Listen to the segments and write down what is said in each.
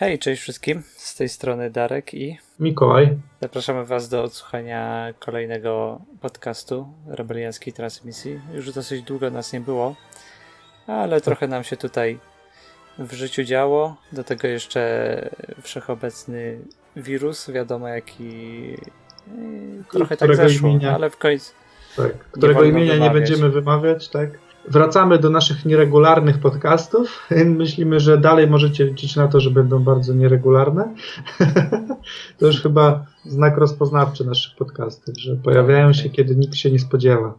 Hej, cześć wszystkim. Z tej strony Darek i Mikołaj. zapraszamy Was do odsłuchania kolejnego podcastu Rebelianckiej Transmisji. Już dosyć długo nas nie było, ale trochę nam się tutaj w życiu działo. Do tego jeszcze wszechobecny wirus, wiadomo jaki yy, trochę tak zeszło, imienia- ale w końcu Tak, którego wolno imienia nie będziemy wymawiać, tak? Wracamy do naszych nieregularnych podcastów. Myślimy, że dalej możecie liczyć na to, że będą bardzo nieregularne. to już chyba znak rozpoznawczy naszych podcastów, że pojawiają się, kiedy nikt się nie spodziewa.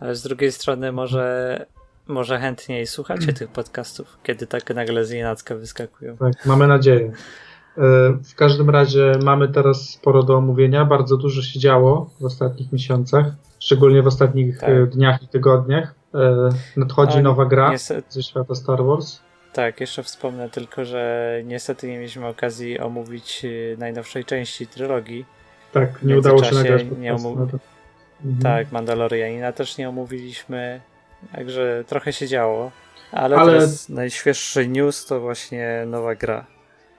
Ale z drugiej strony może, może chętniej słuchacie tych podcastów, kiedy tak nagle z nienacka wyskakują. Tak, mamy nadzieję. E, W każdym razie mamy teraz sporo do omówienia. Bardzo dużo się działo w ostatnich miesiącach, szczególnie w ostatnich Tak. e, dniach i tygodniach. E, Nadchodzi A, nowa gra Niestety, ze świata Star Wars. tak, jeszcze wspomnę tylko, że niestety nie mieliśmy okazji omówić najnowszej części trylogii. Tak, nie udało się nagrać nie na. Mhm. Tak, Mandalorianina też nie omówiliśmy, także trochę się działo. Ale, Ale- teraz najświeższy news to właśnie nowa gra.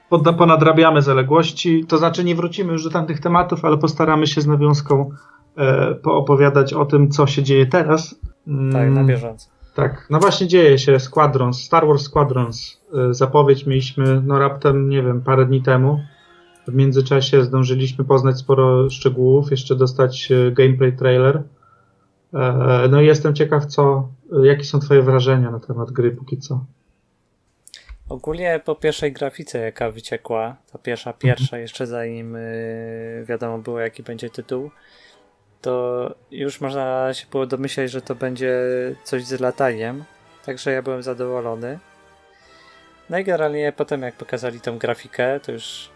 Ponadrabiamy zaległości, to znaczy nie wrócimy już do tamtych tematów, ale postaramy się z nawiązką e, poopowiadać o tym, co się dzieje teraz. Mm, Tak, na bieżąco. Tak, no właśnie dzieje się Squadrons, Star Wars Squadrons. E, Zapowiedź mieliśmy, no raptem, nie wiem, parę dni temu. W międzyczasie zdążyliśmy poznać sporo szczegółów, jeszcze dostać e, gameplay trailer. E, No i jestem ciekaw, co, jakie są Twoje wrażenia na temat gry póki co. Ogólnie po pierwszej grafice, jaka wyciekła, ta pierwsza, pierwsza, jeszcze zanim yy, wiadomo było, jaki będzie tytuł, to już można się było domyśleć, że to będzie coś z lataniem. Także ja byłem zadowolony. No i generalnie potem, jak pokazali tą grafikę, to już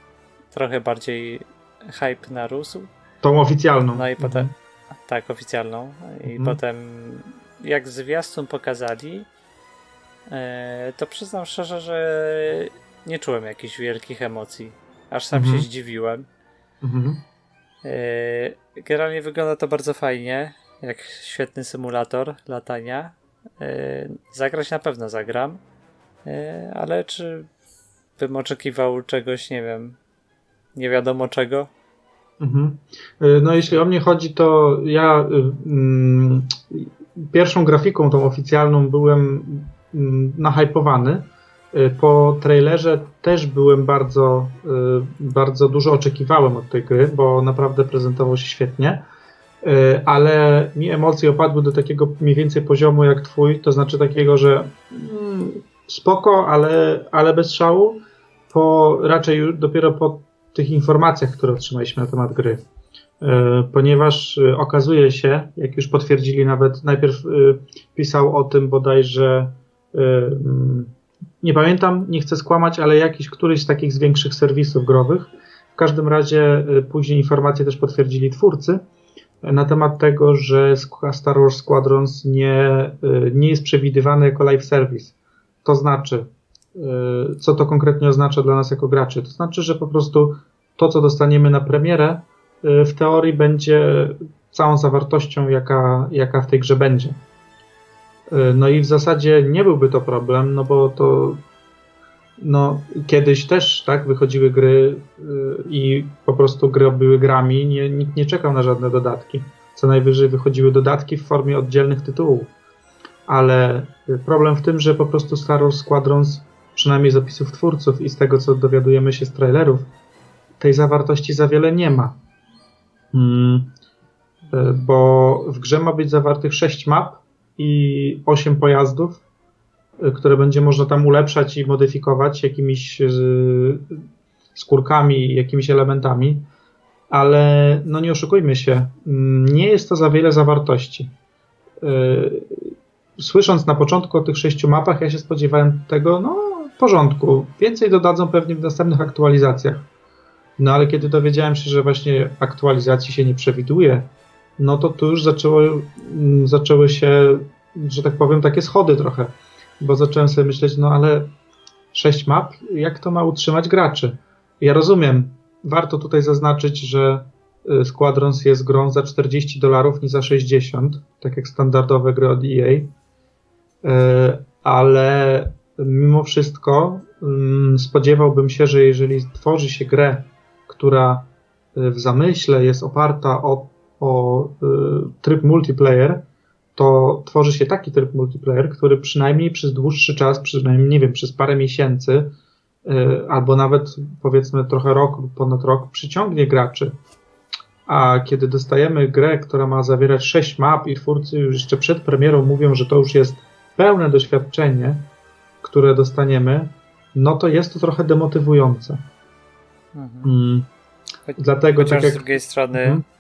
trochę bardziej hype narósł. Tą oficjalną. No i potem, Mhm. tak, oficjalną. I Mhm. potem, jak zwiastun pokazali, to przyznam szczerze, że nie czułem jakichś wielkich emocji. Aż sam Mhm. się zdziwiłem. Mhm. E, generalnie wygląda to bardzo fajnie, jak świetny symulator latania. E, zagrać na pewno zagram, e, ale czy bym oczekiwał czegoś, nie wiem, nie wiadomo czego? Mhm. No jeśli o mnie chodzi, to ja y, mm, pierwszą grafiką tą oficjalną byłem nahypowany. Y, Po trailerze też byłem bardzo, y, bardzo dużo oczekiwałem od tej gry, bo naprawdę prezentował się świetnie. Y, Ale mi emocje opadły do takiego mniej więcej poziomu jak twój, to znaczy takiego, że mm, spoko, ale, ale bez szału. Po, raczej dopiero po tych informacjach, które otrzymaliśmy na temat gry. Ponieważ okazuje się, jak już potwierdzili nawet, najpierw pisał o tym bodajże, mm, nie pamiętam, nie chcę skłamać, ale jakiś któryś z takich z większych serwisów growych. W każdym razie e, później informacje też potwierdzili twórcy e, na temat tego, że Star Wars Squadrons nie, nie jest przewidywany jako live service. To znaczy, y, co to konkretnie oznacza dla nas jako graczy. To znaczy, że po prostu to, co dostaniemy na premierę, y, w teorii będzie całą zawartością, jaka, jaka w tej grze będzie. Y, No i w zasadzie nie byłby to problem, no bo to no, kiedyś też tak wychodziły gry y, i po prostu gry były grami, nie, nikt nie czekał na żadne dodatki. Co najwyżej wychodziły dodatki w formie oddzielnych tytułów. Ale y, problem w tym, że po prostu Star Wars Squadrons, przynajmniej z opisów twórców i z tego, co dowiadujemy się z trailerów, tej zawartości za wiele nie ma. Mm, y, bo w grze ma być zawartych 6 map i 8 pojazdów, y, które będzie można tam ulepszać i modyfikować jakimiś y, skórkami jakimiś elementami. Ale no nie oszukujmy się, mm, nie jest to za wiele zawartości. Y, Słysząc na początku o tych sześciu mapach, ja się spodziewałem tego, no w porządku, więcej dodadzą pewnie w następnych aktualizacjach. No ale kiedy dowiedziałem się, że właśnie aktualizacji się nie przewiduje, no to tu już zaczęło, mm, zaczęły się, że tak powiem, takie schody trochę. Bo zacząłem sobie myśleć, no ale sześć map, jak to ma utrzymać graczy? Ja rozumiem, warto tutaj zaznaczyć, że y, Squadrons jest grą za 40 dolarów, nie za 60, tak jak standardowe gry od EA. Y, Ale mimo wszystko ym, spodziewałbym się, że jeżeli tworzy się grę, która y, w zamyśle jest oparta o, o y, tryb multiplayer, to tworzy się taki tryb multiplayer, który przynajmniej przez dłuższy czas, przynajmniej nie wiem, przez parę miesięcy, y, albo nawet powiedzmy trochę rok lub ponad rok, przyciągnie graczy. A kiedy dostajemy grę, która ma zawierać 6 map i twórcy już jeszcze przed premierą mówią, że to już jest pełne doświadczenie, które dostaniemy, no to jest to trochę demotywujące. Mhm. Mm. Dlatego Chociaż tak jak... z drugiej strony Mhm.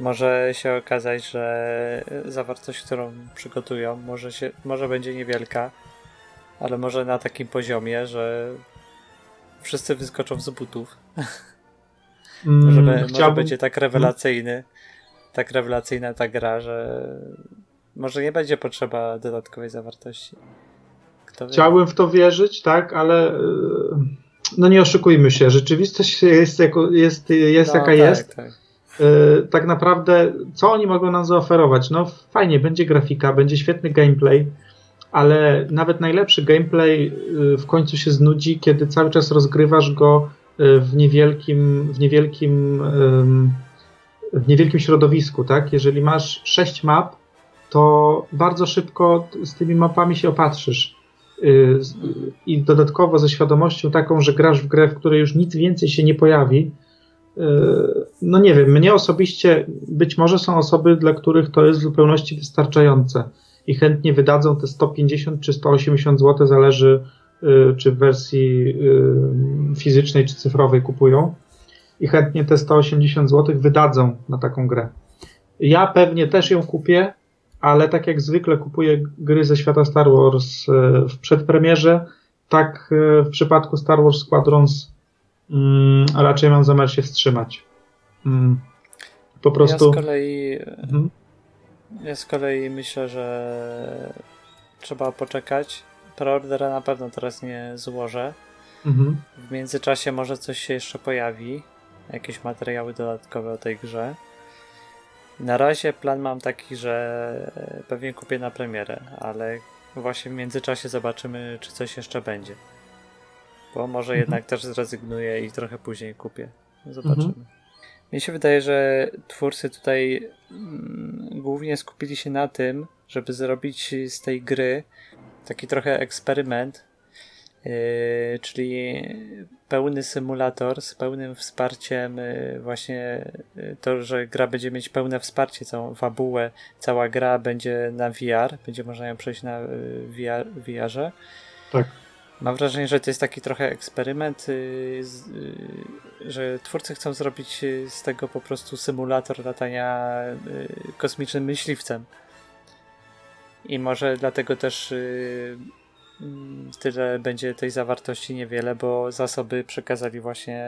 Może się okazać, że zawartość, którą przygotują, może, się, może będzie niewielka, ale może na takim poziomie, że wszyscy wyskoczą z butów. Mm, Może, be- może chciałbym- będzie tak rewelacyjny, tak rewelacyjna ta gra, że może nie będzie potrzeba dodatkowej zawartości. Chciałbym w to wierzyć, tak, ale y, no nie oszukujmy się, rzeczywistość jest, jako, jest, jest No, jaka tak, jest. Tak. Y, tak naprawdę, co oni mogą nam zaoferować? No fajnie, będzie grafika, będzie świetny gameplay, ale nawet najlepszy gameplay y, w końcu się znudzi, kiedy cały czas rozgrywasz go y, w niewielkim, w niewielkim, w niewielkim środowisku, tak? Jeżeli masz sześć map, to bardzo szybko z tymi mapami się opatrzysz. I dodatkowo ze świadomością taką, że grasz w grę, w której już nic więcej się nie pojawi, no nie wiem, mnie osobiście być może są osoby, dla których to jest w zupełności wystarczające i chętnie wydadzą te 150 czy 180 zł, zależy y, czy w wersji y, fizycznej czy cyfrowej kupują i chętnie te 180 zł wydadzą na taką grę. Ja pewnie też ją kupię, ale tak jak zwykle kupuję gry ze świata Star Wars w przedpremierze, tak w przypadku Star Wars Squadrons mm, raczej mam zamiar się wstrzymać. Mm, po prostu. Ja z kolei Mhm. Ja z kolei myślę, że trzeba poczekać. Preordera na pewno teraz nie złożę. Mhm. W międzyczasie może coś się jeszcze pojawi. Jakieś materiały dodatkowe o tej grze. Na razie plan mam taki, że pewnie kupię na premierę, ale właśnie w międzyczasie zobaczymy, czy coś jeszcze będzie. Bo może Mhm. jednak też zrezygnuję i trochę później kupię. Zobaczymy. Mi się wydaje, że twórcy tutaj mm, głównie skupili się na tym, żeby zrobić z tej gry taki trochę eksperyment, yy, czyli pełny symulator z pełnym wsparciem, yy, właśnie yy, to, że gra będzie mieć pełne wsparcie, całą fabułę, cała gra będzie na VR, będzie można ją przejść na VR, VR-ze. Tak. Mam wrażenie, że to jest taki trochę eksperyment, z, yy, że twórcy chcą zrobić yy, z tego po prostu symulator latania kosmicznym myśliwcem. I może dlatego też mm, tyle będzie tej zawartości niewiele, bo zasoby przekazali właśnie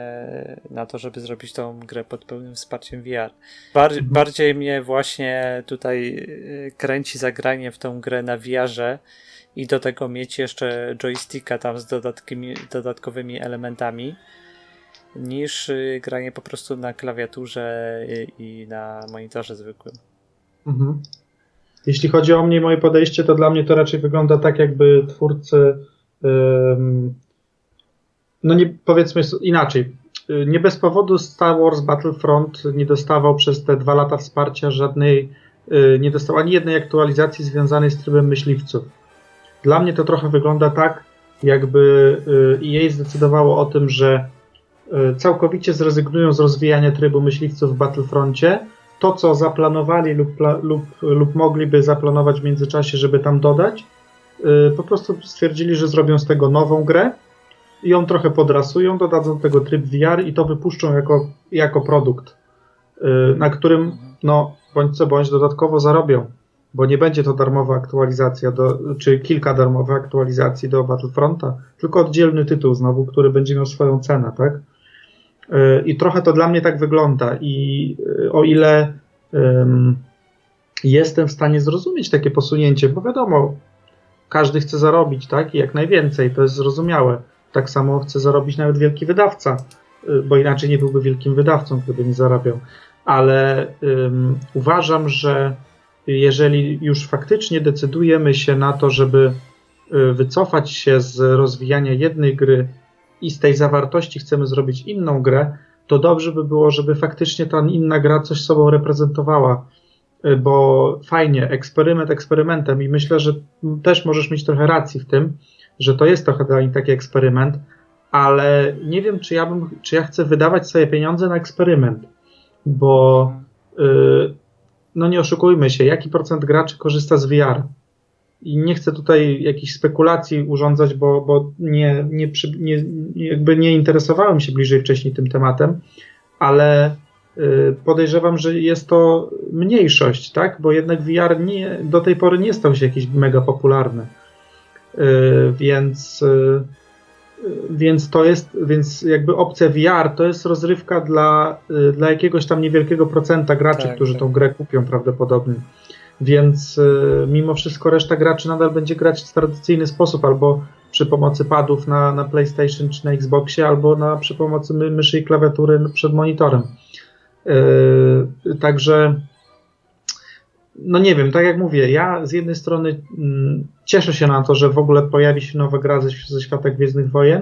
na to, żeby zrobić tą grę pod pełnym wsparciem VR. Bar- Mhm. Bardziej mnie właśnie tutaj kręci zagranie w tą grę na VR-ze i do tego mieć jeszcze joysticka tam z dodatkowymi elementami niż y, granie po prostu na klawiaturze i na monitorze zwykłym. Mhm. Jeśli chodzi o mnie i moje podejście, to dla mnie to raczej wygląda tak, jakby twórcy. ym, no nie powiedzmy inaczej. Y, Nie bez powodu Star Wars Battlefront nie dostawał przez te dwa lata wsparcia żadnej, y, nie dostał ani jednej aktualizacji związanej z trybem myśliwców. Dla mnie to trochę wygląda tak, jakby y, EA zdecydowało o tym, że y, całkowicie zrezygnują z rozwijania trybu myśliwców w Battlefroncie. To, co zaplanowali lub, lub, lub mogliby zaplanować w międzyczasie, żeby tam dodać, y, po prostu stwierdzili, że zrobią z tego nową grę i ją trochę podrasują, dodadzą tego tryb VR i to wypuszczą jako, jako produkt, na którym, no, bądź co bądź, dodatkowo zarobią, bo nie będzie to darmowa aktualizacja, do, czy kilka darmowych aktualizacji do Battlefronta, tylko oddzielny tytuł znowu, który będzie miał swoją cenę, tak? Y, I trochę to dla mnie tak wygląda. I y, o ile ym, jestem w stanie zrozumieć takie posunięcie, bo wiadomo, każdy chce zarobić, tak? I jak najwięcej, to jest zrozumiałe. Tak samo chce zarobić nawet wielki wydawca, y, bo inaczej nie byłby wielkim wydawcą, gdyby nie zarabiał. Ale ym, uważam, że jeżeli już faktycznie decydujemy się na to, żeby y, wycofać się z rozwijania jednej gry i z tej zawartości chcemy zrobić inną grę, to dobrze by było, żeby faktycznie ta inna gra coś sobą reprezentowała, y, bo fajnie, eksperyment eksperymentem i myślę, że też możesz mieć trochę racji w tym, że to jest trochę dla nich taki eksperyment, ale nie wiem, czy ja, bym, czy ja chcę wydawać sobie pieniądze na eksperyment, bo y, no nie oszukujmy się, jaki procent graczy korzysta z VR? I nie chcę tutaj jakichś spekulacji urządzać, bo, bo nie, nie, nie, jakby nie interesowałem się bliżej wcześniej tym tematem, ale y, podejrzewam, że jest to mniejszość, tak? Bo jednak VR nie, do tej pory nie stał się jakiś mega popularny. Y, więc, y, więc to jest, więc jakby opcja VR to jest rozrywka dla, y, dla jakiegoś tam niewielkiego procenta graczy, Tak, którzy tak. tą grę kupią prawdopodobnie. Więc y, mimo wszystko reszta graczy nadal będzie grać w tradycyjny sposób, albo przy pomocy padów na, na PlayStation czy na Xboxie, albo na, przy pomocy my, myszy i klawiatury przed monitorem. Yy, także no nie wiem, tak jak mówię, ja z jednej strony mm, cieszę się na to, że w ogóle pojawi się nowa gra ze, ze świata Gwiezdnych Wojen,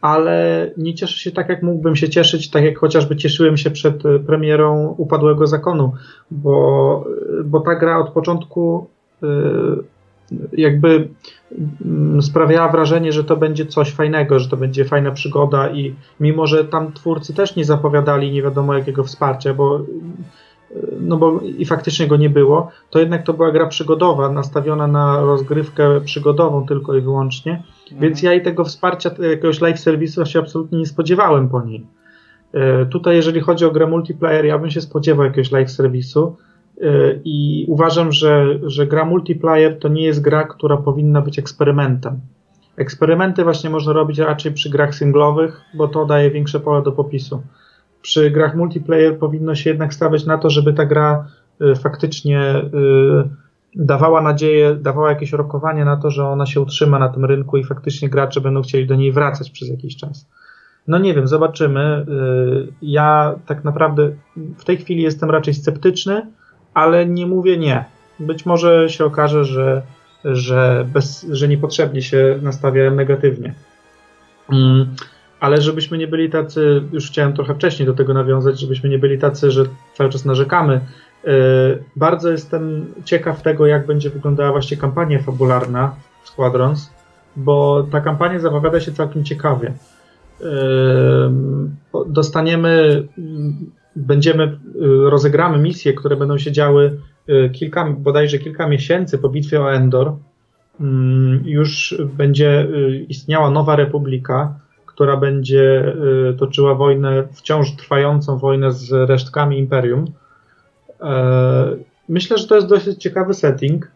ale nie cieszę się tak, jak mógłbym się cieszyć, tak jak chociażby cieszyłem się przed e, premierą Upadłego Zakonu, bo, bo ta gra od początku e, jakby mm, sprawiała wrażenie, że to będzie coś fajnego, że to będzie fajna przygoda i mimo, że tam twórcy też nie zapowiadali nie wiadomo jakiego wsparcia, bo no bo i faktycznie go nie było, to jednak to była gra przygodowa, nastawiona na rozgrywkę przygodową tylko i wyłącznie, więc ja i tego wsparcia, jakiegoś live serwisu się absolutnie nie spodziewałem po niej. E, Tutaj, jeżeli chodzi o grę multiplayer, ja bym się spodziewał jakiegoś live serwisu e, i uważam, że, że gra multiplayer to nie jest gra, która powinna być eksperymentem. Eksperymenty właśnie można robić raczej przy grach singlowych, bo to daje większe pole do popisu. Przy grach multiplayer powinno się jednak stawiać na to, żeby ta gra y, faktycznie y, dawała nadzieję, dawała jakieś rokowanie na to, że ona się utrzyma na tym rynku i faktycznie gracze będą chcieli do niej wracać przez jakiś czas. No nie wiem, zobaczymy. Y, Ja tak naprawdę w tej chwili jestem raczej sceptyczny, ale nie mówię nie. Być może się okaże, że, że, bez, że niepotrzebnie się nastawiałem negatywnie. Ale żebyśmy nie byli tacy, już chciałem trochę wcześniej do tego nawiązać, żebyśmy nie byli tacy, że cały czas narzekamy. Yy, Bardzo jestem ciekaw tego, jak będzie wyglądała właśnie kampania fabularna Squadrons, bo ta kampania zapowiada się całkiem ciekawie. Yy, Dostaniemy, będziemy, yy, rozegramy misje, które będą się działy kilka, bodajże kilka miesięcy po bitwie o Endor. Mm, Już będzie istniała nowa republika, która będzie y, toczyła wojnę, wciąż trwającą wojnę z resztkami Imperium. E, Myślę, że to jest dosyć ciekawy setting.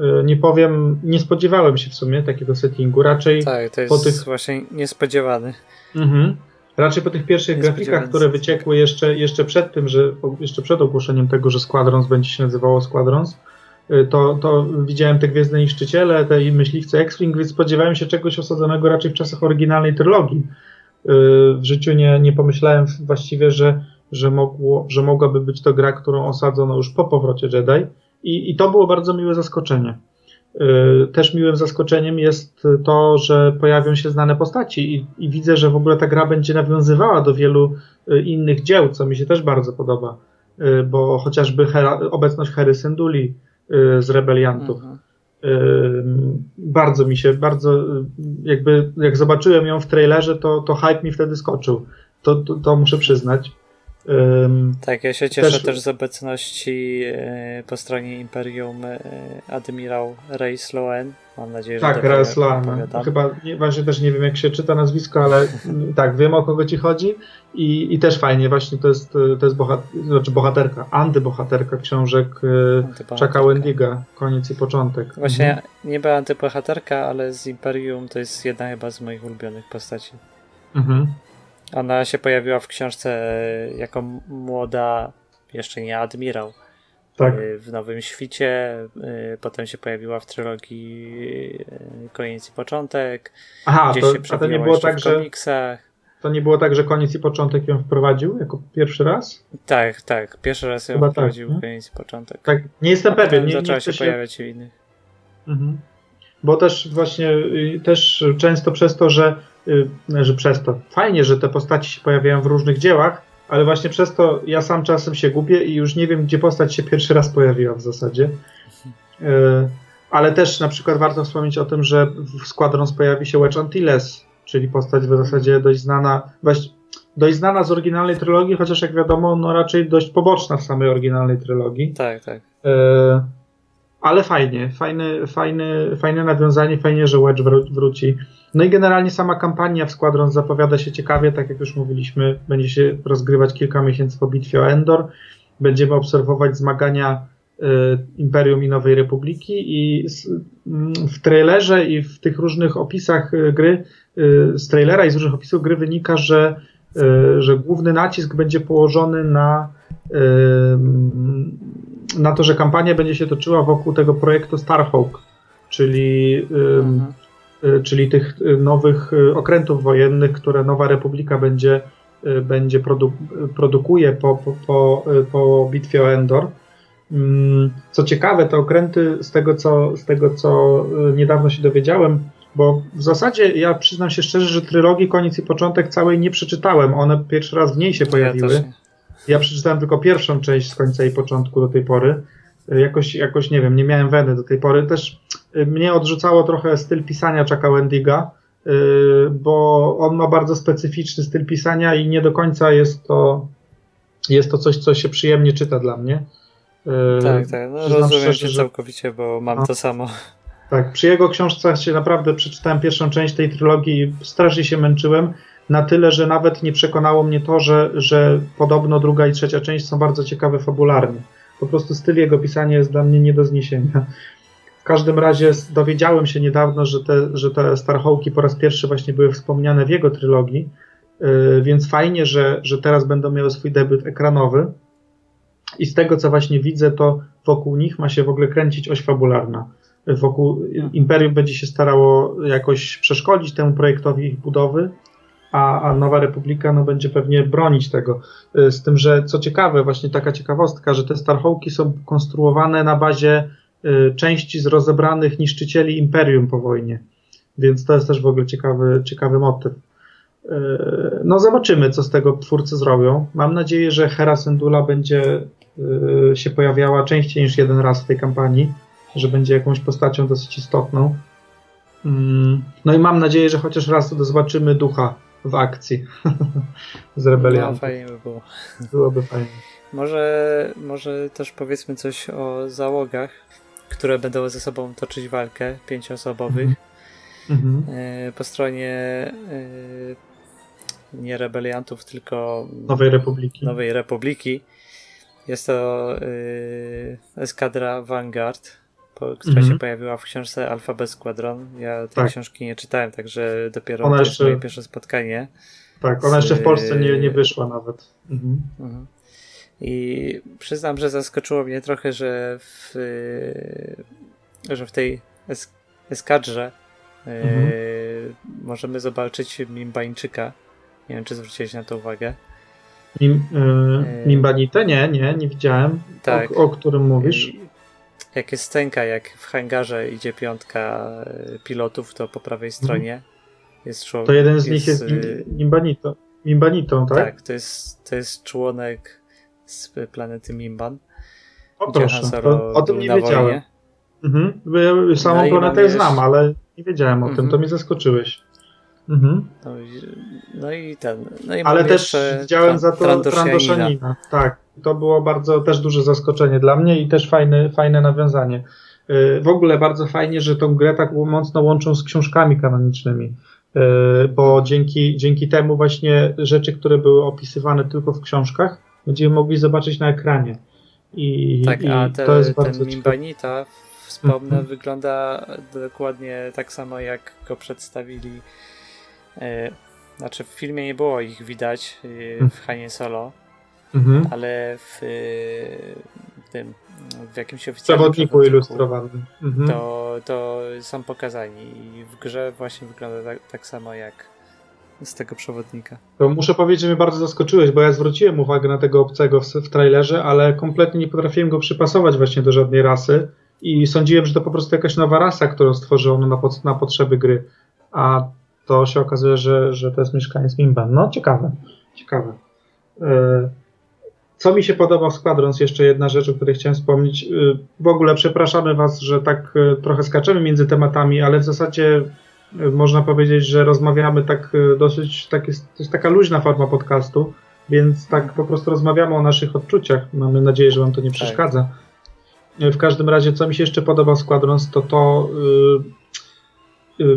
E, Nie powiem, nie spodziewałem się w sumie takiego settingu. Raczej, Tak, to po jest tych- właśnie niespodziewany. mhm, raczej po tych pierwszych grafikach, które wyciekły jeszcze, jeszcze przed tym, że jeszcze przed ogłoszeniem tego, że Squadrons będzie się nazywało Squadrons, to, to widziałem te Gwiezdne Niszczyciele, te myśliwce X-Wing, więc spodziewałem się czegoś osadzonego raczej w czasach oryginalnej trylogii. Y, W życiu nie, nie pomyślałem właściwie, że, że, mogło, że mogłaby być to gra, którą osadzono już po powrocie Jedi i, i to było bardzo miłe zaskoczenie. Y, Też miłym zaskoczeniem jest to, że pojawią się znane postaci i, i widzę, że w ogóle ta gra będzie nawiązywała do wielu y, innych dzieł, co mi się też bardzo podoba, Y, bo chociażby Hera, obecność Hery Synduli y, z Rebeliantów Mhm. Ym, bardzo mi się, bardzo y, jakby jak zobaczyłem ją w trailerze, to, to hype mi wtedy skoczył. To, to, to muszę przyznać. Ym, Tak, ja się cieszę Też- też, z obecności e, po stronie Imperium e, admirał Ray Sloan. Mam nadzieję, że tak, dobrze Raz Lana. pamiętam. Chyba nie, właśnie też nie wiem, jak się czyta nazwisko, ale tak, wiem o kogo ci chodzi. I, i też fajnie, właśnie to jest, y, to jest bohat, znaczy bohaterka, antybohaterka książek y. Chucka Wendiga, koniec i początek. Właśnie Mhm. nie była antybohaterka, ale z Imperium to jest jedna chyba z moich ulubionych postaci. Mhm. Ona się pojawiła w książce e, jako młoda, jeszcze nie admirał, Tak. e, w Nowym Świcie. e, Potem się pojawiła w trylogii Koniec i Początek. Aha, Gdzieś to, się a to nie było tak, w że komiksach. to nie było tak, że koniec i początek ją wprowadził jako pierwszy raz? Tak, tak. Pierwszy raz ją Chyba tak, wprowadził nie? Koniec i Początek. Tak, nie jestem pewien. Nie, nie zaczęła chcę się się pojawiać w innych. Mhm. Bo też właśnie y, też często przez to, że, y, że przez to fajnie, że te postaci się pojawiają w różnych dziełach, ale właśnie przez to ja sam czasem się gubię i już nie wiem, gdzie postać się pierwszy raz pojawiła w zasadzie. Y, Ale też na przykład warto wspomnieć o tym, że w Squadrons pojawi się Wedge Antilles, czyli postać w zasadzie dość znana, dość znana z oryginalnej trylogii, chociaż jak wiadomo, no raczej dość poboczna w samej oryginalnej trylogii. Tak, tak. Ale fajnie, fajne, fajne, fajne nawiązanie, fajnie, że Wedge wró- wróci. No i generalnie sama kampania w Squadrons zapowiada się ciekawie, tak jak już mówiliśmy, będzie się rozgrywać kilka miesięcy po bitwie o Endor. Będziemy obserwować zmagania e, Imperium i Nowej Republiki i s- m, w trailerze i w tych różnych opisach e, gry, e, z trailera i z różnych opisów gry wynika, że, e, że główny nacisk będzie położony na ym, na to, że kampania będzie się toczyła wokół tego projektu Starhawk, czyli, Mhm. y, czyli tych y, nowych y, okrętów wojennych, które Nowa Republika będzie, będzie produ produkuje po, po, po, po bitwie o Endor. Ym, Co ciekawe, te okręty, z tego co, z tego, co niedawno się dowiedziałem, bo w zasadzie ja przyznam się szczerze, że trylogii koniec i początek całej nie przeczytałem. One pierwszy raz w niej się pojawiły. Ja. Ja przeczytałem tylko pierwszą część z końca i początku do tej pory. Y, Jakoś, jakoś nie wiem, nie miałem weny do tej pory. Też y, mnie odrzucało trochę styl pisania Chucka Wendiga, y, bo on ma bardzo specyficzny styl pisania i nie do końca jest to, jest to coś, co się przyjemnie czyta dla mnie. Tak, tak. No, rozumiem że- całkowicie, bo mam No. to samo. Tak, przy jego książce się naprawdę przeczytałem pierwszą część tej trylogii i strasznie się męczyłem. Na tyle, że nawet nie przekonało mnie to, że, że podobno druga i trzecia część są bardzo ciekawe fabularnie. Po prostu styl jego pisania jest dla mnie nie do zniesienia. W każdym razie dowiedziałem się niedawno, że te, że te Starhawki po raz pierwszy właśnie były wspomniane w jego trylogii, yy, więc fajnie, że, że teraz będą miały swój debiut ekranowy. I z tego, co właśnie widzę, to wokół nich ma się w ogóle kręcić oś fabularna wokół Imperium będzie się starało jakoś przeszkodzić temu projektowi ich budowy, a, a Nowa Republika no, będzie pewnie bronić tego. Y, Z tym, że co ciekawe, właśnie taka ciekawostka, że te Starhawki są konstruowane na bazie y, części z rozebranych niszczycieli Imperium po wojnie. Więc to jest też w ogóle ciekawy, ciekawy motyw. Y, No zobaczymy, co z tego twórcy zrobią. Mam nadzieję, że Hera Syndulla będzie y, się pojawiała częściej niż jeden raz w tej kampanii że będzie jakąś postacią dosyć istotną. Mm, No i mam nadzieję, że chociaż raz zobaczymy ducha w akcji z No, rebelią. fajnie by było. Byłoby fajnie. Może, może też powiedzmy coś o załogach, które będą ze sobą toczyć walkę pięcioosobowych. Mhm. E, Po stronie e, nie rebeliantów, tylko Nowej Republiki. Nowej Republiki. Jest to e, eskadra Vanguard, po, która Mhm. się pojawiła w książce Alphabet Squadron. Ja tej Tak. książki nie czytałem, także dopiero Ona jeszcze- moje pierwsze spotkanie. Tak, ona jeszcze w Polsce nie, nie z- wyszła nawet. Mhm. Mhm. I przyznam, że zaskoczyło mnie trochę, że w, y, że w tej es eskadrze y, Mhm. możemy zobaczyć Mimbańczyka. Nie wiem, czy zwróciłeś na to uwagę. Yy. y, Nimbanite? Nie, nie, nie widziałem. Tak. O, o którym mówisz? Jak jest scenka, jak w hangarze idzie piątka y, pilotów, to po prawej stronie jest człowiek. To jeden z nich jest y, Nim- Nimbanito. Nimbanitą, tak? tak, to jest, to jest członek z planety Mimban. O proszę, to, o tym nie na wiedziałem. wojnie. Mhm. Ja Samą No planetę mamy znam, ale nie wiedziałem o tym, Mhm. to mnie zaskoczyłeś. Mhm. No i, no i ten. No i Ale też widziałem za to. Trandoshanina. Tak, to było bardzo też duże zaskoczenie dla mnie i też fajne, fajne nawiązanie. Yy, W ogóle bardzo fajnie, że tą grę tak mocno łączą z książkami kanonicznymi, yy, bo dzięki, dzięki temu właśnie rzeczy, które były opisywane tylko w książkach, będziemy mogli zobaczyć na ekranie. I, Tak, i a te, to jest ten bardzo ciekawe. Mimbanita, wspomnę, Mhm. wygląda dokładnie tak samo jak go przedstawili. E, znaczy w filmie nie było ich widać e, Mhm. w Hanie Solo, Mhm. ale w, e, w tym w jakimś oficjalnym Przewodniku ilustrowanym. Mhm. to, to są pokazani i w grze właśnie wygląda tak, tak samo jak z tego przewodnika. To muszę powiedzieć, że mnie bardzo zaskoczyłeś, bo ja zwróciłem uwagę na tego obcego w, w trailerze, ale kompletnie nie potrafiłem go przypasować właśnie do żadnej rasy i sądziłem, że to po prostu jakaś nowa rasa, którą stworzono na, pod, na potrzeby gry, a to się okazuje, że, że to jest mieszkaniec Mimban. No ciekawe, ciekawe. E, co mi się podoba w Squadrons, jeszcze jedna rzecz, o której chciałem wspomnieć. E, W ogóle przepraszamy Was, że tak e, trochę skaczemy między tematami, ale w zasadzie można powiedzieć, że rozmawiamy tak dosyć, tak jest, to jest taka luźna forma podcastu, więc tak po prostu rozmawiamy o naszych odczuciach. Mamy nadzieję, że Wam to nie przeszkadza. E, W każdym razie, co mi się jeszcze podoba w Squadrons, to to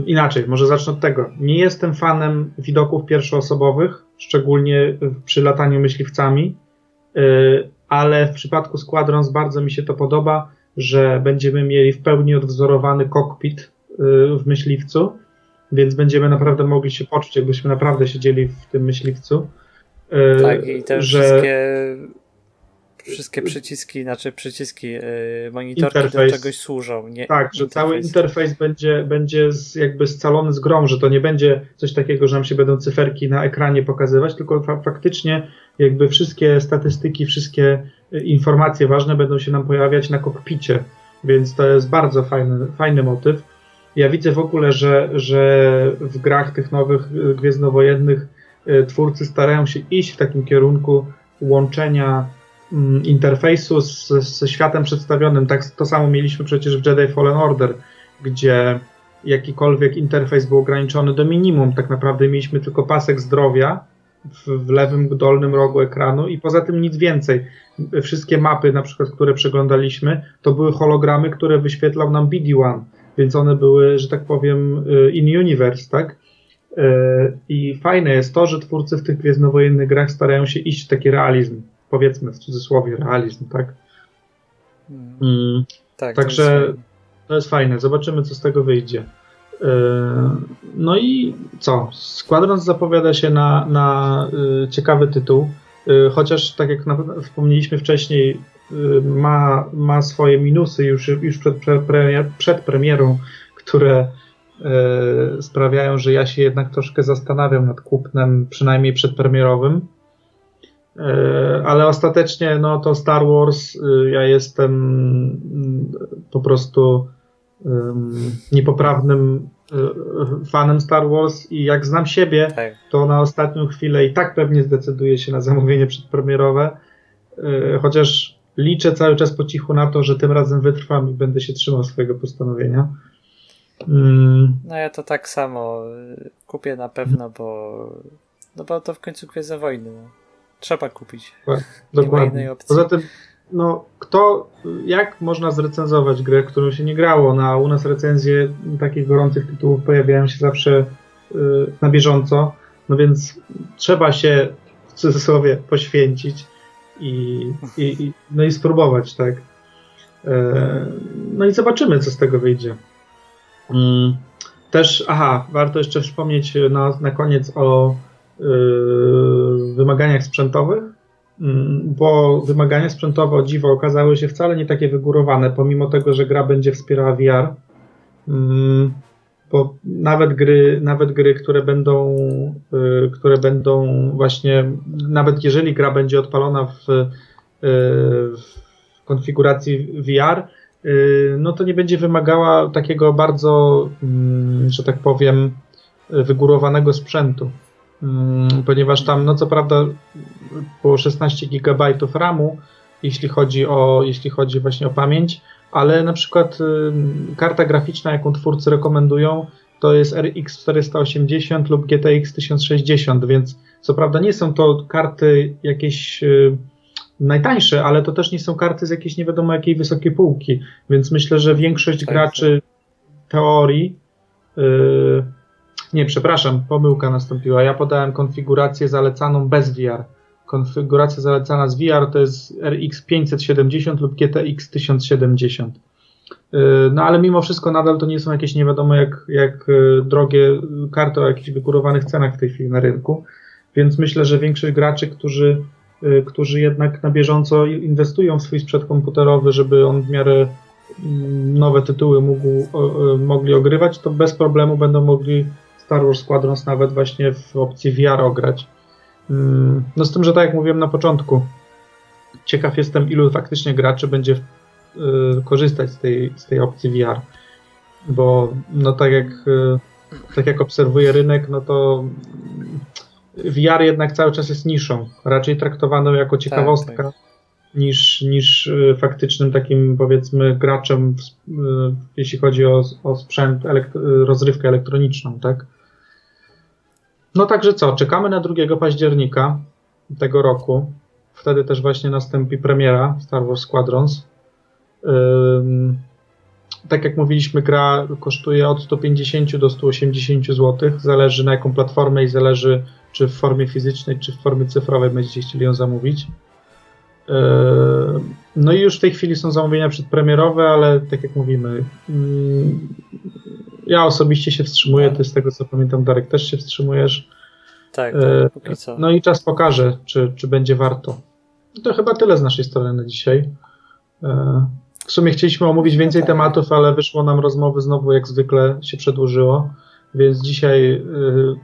inaczej, może zacznę od tego. Nie jestem fanem widoków pierwszoosobowych, szczególnie przy lataniu myśliwcami, y, ale w przypadku Squadrons bardzo mi się to podoba, że będziemy mieli w pełni odwzorowany kokpit y, w myśliwcu, więc będziemy naprawdę mogli się poczuć, jakbyśmy naprawdę siedzieli w tym myśliwcu. Y, Tak, i te że- wszystkie wszystkie przyciski, znaczy przyciski, yy, monitorki do czegoś służą. Nie, Tak, że cały interfejs. będzie, będzie z, jakby scalony z grą, że to nie będzie coś takiego, że nam się będą cyferki na ekranie pokazywać, tylko fa faktycznie jakby wszystkie statystyki, wszystkie y, informacje ważne będą się nam pojawiać na kokpicie, więc to jest bardzo fajny, fajny motyw. Ja widzę w ogóle, że, że w grach tych nowych y, Gwiezdnowojennych y, twórcy starają się iść w takim kierunku łączenia interfejsu z, światem przedstawionym. Tak, to samo mieliśmy przecież w Jedi Fallen Order, gdzie jakikolwiek interfejs był ograniczony do minimum. Tak naprawdę mieliśmy tylko pasek zdrowia w, w lewym dolnym rogu ekranu i poza tym nic więcej. Wszystkie mapy, na przykład, które przeglądaliśmy, to były hologramy, które wyświetlał nam BD-1, więc one były, że tak powiem, y, in universe, tak? Y, I fajne jest to, że twórcy w tych gwiezdnowojennych grach starają się iść w taki realizm, powiedzmy w cudzysłowie realizm, tak? Mm, Mm. tak Także- to jest fajne. To jest fajne, zobaczymy co z tego wyjdzie. Yy, No i co? Squadrons zapowiada się na, na yy, ciekawy tytuł, Yy, chociaż tak jak na, wspomnieliśmy wcześniej, ma, ma swoje minusy już, już przed, premier, przed premierą, które sprawiają, że ja się jednak troszkę zastanawiam nad kupnem, przynajmniej przedpremierowym. Yy, Ale ostatecznie, no to Star Wars, yy, ja jestem mm, po prostu ym, niepoprawnym y, fanem Star Wars i jak znam siebie, Tak. to na ostatnią chwilę i tak pewnie zdecyduję się na zamówienie przedpremierowe, y, chociaż liczę cały czas po cichu na to, że tym razem wytrwam i będę się trzymał swojego postanowienia. Ym, No ja to tak samo y, kupię na pewno, bo no bo to w końcu Gwiezdne Wojny. No. Trzeba kupić. Ma Dokładnie. innej opcji. Poza tym, no, kto, jak można zrecenzować grę, którą się nie grało? Na, u nas recenzje takich gorących tytułów pojawiają się zawsze y, na bieżąco, no więc trzeba się w cudzysłowie poświęcić i, i, i, no i spróbować, tak. E, no i zobaczymy, co z tego wyjdzie. Mm, Też, aha, warto jeszcze wspomnieć na, na koniec o y, wymaganiach sprzętowych. Mm, bo wymagania sprzętowe o dziwo okazały się wcale nie takie wygórowane, pomimo tego, że gra będzie wspierała VR. Mm, Bo nawet gry, nawet gry, które będą, y, które będą właśnie, nawet jeżeli gra będzie odpalona w, y, w konfiguracji VR, y, no to nie będzie wymagała takiego bardzo, mm, że tak powiem, wygórowanego sprzętu. Mm, Ponieważ tam, no co prawda, było 16 GB RAMu, jeśli chodzi o, jeśli chodzi właśnie o pamięć, ale na przykład karta graficzna, jaką twórcy rekomendują, to jest RX 480 lub GTX 1060, więc co prawda nie są to karty jakieś y, najtańsze, ale to też nie są karty z jakiejś nie wiadomo jakiej wysokiej półki, więc myślę, że większość Tak, graczy teorii y, nie, przepraszam, pomyłka nastąpiła. Ja podałem konfigurację zalecaną bez VR. Konfiguracja zalecana z VR to jest RX 570 lub GTX 1070. Yy, No ale mimo wszystko nadal to nie są jakieś nie wiadomo jak, jak yy, drogie karty o jakichś wygórowanych cenach w tej chwili na rynku. Więc myślę, że większość graczy, którzy, którzy jednak na bieżąco inwestują w swój sprzęt komputerowy, żeby on w miarę mm, nowe tytuły mógł, mogli ogrywać, to bez problemu będą mogli Star Wars Squadrons nawet właśnie w opcji VR ograć. Mm, No z tym, że tak jak mówiłem na początku, ciekaw jestem ilu faktycznie graczy będzie y, korzystać z tej, z tej opcji VR. Bo no tak jak, y, tak jak obserwuję rynek, no to VR jednak cały czas jest niszą. Raczej traktowaną jako ciekawostka tak. niż, niż y, faktycznym takim powiedzmy graczem, w, jeśli chodzi o, o sprzęt, elekt- y, rozrywkę elektroniczną, tak? No także co, czekamy na 2 października tego roku. Wtedy też właśnie nastąpi premiera Star Wars Squadrons. Ym, tak jak mówiliśmy, gra kosztuje od 150 do 180 zł. Zależy na jaką platformę i zależy, czy w formie fizycznej, czy w formie cyfrowej będziecie chcieli ją zamówić. No i już w tej chwili są zamówienia przedpremierowe, ale tak jak mówimy, ja osobiście się wstrzymuję, ty z tego co pamiętam, Darek, też się wstrzymujesz. Tak, E, tak, co. No i czas pokaże, czy, czy będzie warto. To chyba tyle z naszej strony na dzisiaj. E, W sumie chcieliśmy omówić więcej tematów, ale wyszło nam rozmowy znowu jak zwykle się przedłużyło. Więc dzisiaj y,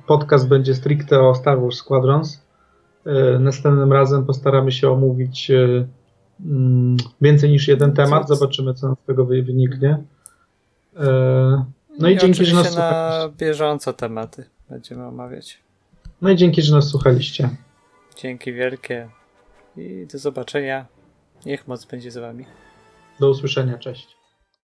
podcast będzie stricte o Star Wars Squadrons. Następnym razem postaramy się omówić mm, więcej niż jeden temat. Zobaczymy, co nam z tego wy- wyniknie. No i, I dzięki, że nas na bieżąco tematy będziemy omawiać. No i dzięki, że nas słuchaliście. Dzięki wielkie i do zobaczenia. Niech moc będzie z wami. Do usłyszenia, cześć.